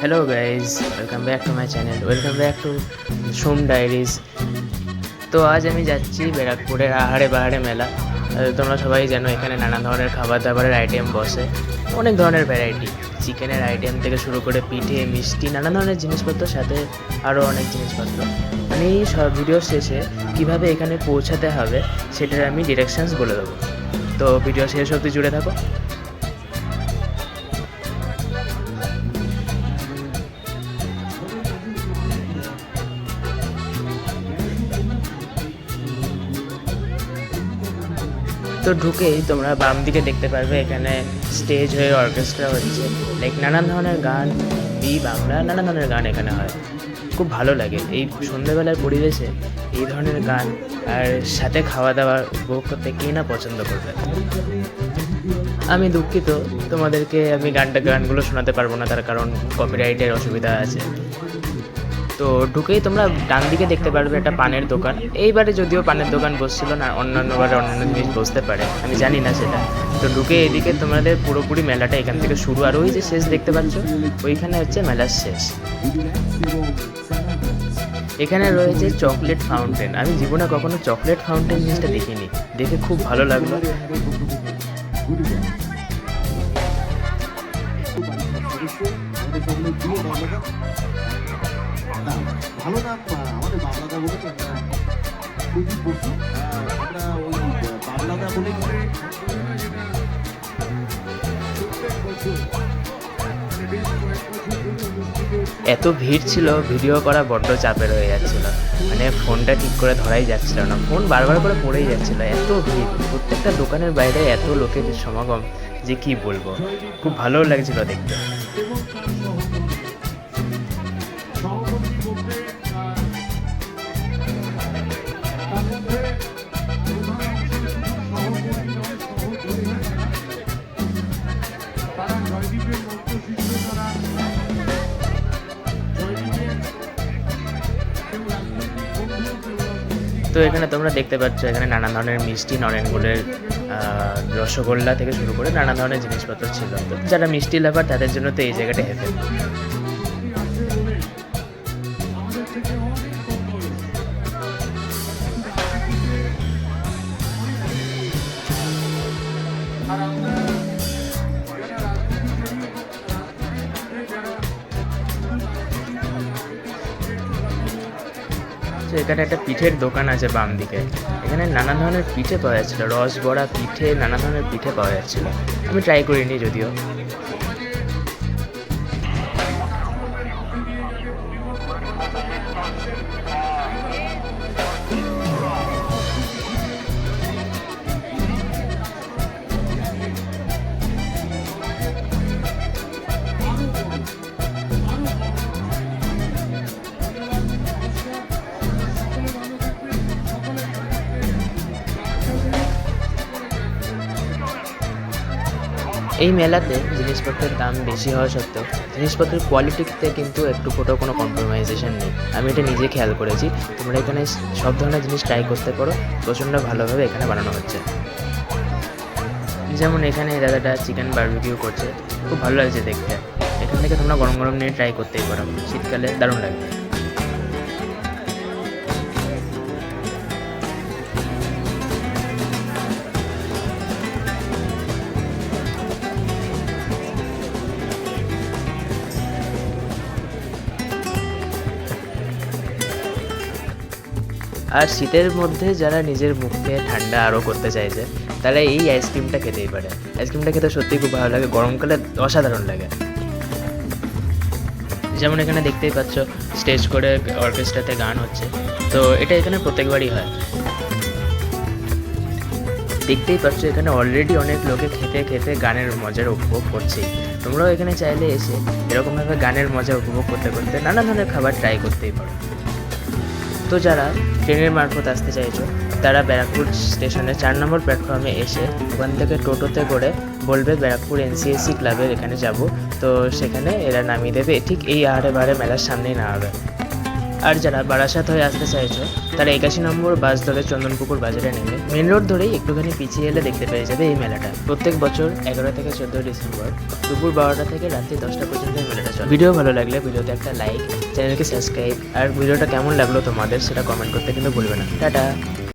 Hello guys welcome back to my channel welcome back to Som diaries তো আজ আমি যাচ্ছি ব্যারাকপুরের আহারে বাহারে মেলা। তোমরা সবাই জানো, এখানে নানা ধরনের খাবার দাবারের আইটেম বসে। অনেক ধরনের ভ্যারাইটি চিকেনের আইটেম থেকে শুরু করে পিঠে, মিষ্টি নানা ধরনের জিনিসপত্র সাথে আরও অনেক জিনিসপত্র। আমি এই সব ভিডিওর শেষে কীভাবে এখানে পৌঁছাতে হবে, সেটার আমি ডিরেকশনস বলে দেবো। তো ভিডিও শেষ অবধি জুড়ে থাকো। তো ঢুকেই তোমরা বাম দিকে দেখতে পারবে এখানে স্টেজ হয়ে অর্কেস্ট্রা হচ্ছে। লাইক নানান ধরনের গান বি বাংলা নানান ধরনের গান এখানে হয়। খুব ভালো লাগে। এই সন্ধ্যেবেলার পরিবেশে এই ধরনের গান আর সাথে খাওয়া দাওয়া উপভোগ করতে কে না পছন্দ করবে? আমি দুঃখিত। তোমাদেরকে আমি গানটা, গানগুলো শোনাতে পারব না, তার কারণ কপিরাইটের অসুবিধা আছে। তো ঢুকেই তোমরা ডান দিকে দেখতে পারবে একটা পানের দোকান। এইবারে যদিও পানের দোকান বসছিল না অন্যান্যবারে অন্যান্য জিনিস বসতে পারে, আমি জানি না সেটা। তো ঢুকে এদিকে তোমাদের পুরোপুরি মেলাটা এখান থেকে শুরু। আর ওই যে শেষ দেখতে পাচ্ছ, ওইখানে হচ্ছে মেলার শেষ। এখানে রয়েছে চকলেট ফাউন্টেন। আমি জীবনে কখনো চকলেট ফাউন্টেন জিনিসটা দেখিনি, দেখে খুব ভালো লাগল। না, ভালো আহ, আমাদের বলে একটা বসু আমরা ওই বলে এত ভিড় ছিল ভিডিও করা বড্ড চাপের হয়ে যাচ্ছিল। মানে ফোনটা ঠিক করে ধরাই যাচ্ছিল না। ফোন বারবার করে পড়েই যাচ্ছিল। এত ভিড়। প্রত্যেকটা দোকানের বাইরে এত লোকের সমাগম। যে কি বলব? খুব ভালো লাগছিল দেখতে। তো এখানে তোমরা দেখতে পাচ্ছ, এখানে নানা ধরনের মিষ্টি, নরেনগুলের রসগোল্লা থেকে শুরু করে নানা ধরনের জিনিসপত্র ছিল। তো যারা মিষ্টি লাভার, তাদের জন্য তো এই জায়গাটা হেভেন এখানে একটা পিঠের দোকান আছে বাম দিকে। এখানে নানা ধরনের পিঠে পাওয়া যাচ্ছিল। রস বড়া, পিঠে, নানা ধরনের পিঠে পাওয়া যাচ্ছিল। আমি ট্রাই করিনি যদিও। এই মেলাতে জিনিসপত্রের দাম বেশি হওয়া সত্ত্বেও জিনিসপত্রের কোয়ালিটিতে কিন্তু একটু ফোটো কোনো কম্প্রোমাইজেশন নেই। আমি এটা নিজে খেয়াল করেছি। তোমরা এখানে সব ধরনের জিনিস ট্রাই করতে পারো। প্রচণ্ড ভালোভাবে এখানে বানানো হচ্ছে। যেমন এখানে দাদাটা চিকেন বারবিকিউ করছে। খুব ভালো লাগছে দেখতে। এখান থেকে তোমরা গরম গরম নিয়ে ট্রাই করতেই পারো। শীতকালে দারুণ লাগবে। আর শীতের মধ্যে যারা নিজের মুখকে ঠান্ডা আরও করতে চাইছে, তারা এই আইসক্রিমটা খেতেই পারে। আইসক্রিমটা খেতে সত্যিই খুব ভালো লাগে গরমকালে অসাধারণ লাগে। যেমন এখানে দেখতেই পাচ্ছ স্টেজ করে অর্কেস্ট্রাতে গান হচ্ছে। তো এটা এখানে প্রত্যেকবারই হয়। দেখতেই পাচ্ছ, এখানে অলরেডি অনেক লোকে খেতে খেতে গানের মজার উপভোগ করছে তোমরাও এখানে চাইলে এসে এরকমভাবে গানের মজা উপভোগ করতে করতে নানা ধরনের খাবার ট্রাই করতেই পারো। তো যারা ট্রেনের মারফত আসতে চাইছো, তারা ব্যারাকপুর স্টেশনে চার নম্বর প্ল্যাটফর্মে এসে ওখান থেকে টোটোতে করে বলবে, ব্যারাকপুর এনসিএসসি ক্লাবের এখানে যাব। তো সেখানে এরা নামিয়ে দেবে। ঠিক এই আহারে বাহারে মেলার সামনেই নামাবে। আর যারা বারাসাত হয়ে আসতে চাইছো, তারা একাশি নম্বর বাস ধরে চন্দনপুকুর বাজারে নেমে মেন রোড ধরেই একটুখানি পিছিয়ে এলে দেখতে পেয়ে যাবে এই মেলাটা। প্রত্যেক বছর এগারো থেকে চোদ্দোই ডিসেম্বর দুপুর বারোটা থেকে রাত্রি দশটা পর্যন্ত এই মেলাটা চলে। ভিডিও ভালো লাগলে ভিডিওতে একটা লাইক, চ্যানেলকে সাবস্ক্রাইব, আর ভিডিওটা কেমন লাগল তোমাদের সেটা কমেন্ট করতে কিন্তু ভুলবে না। টাটা!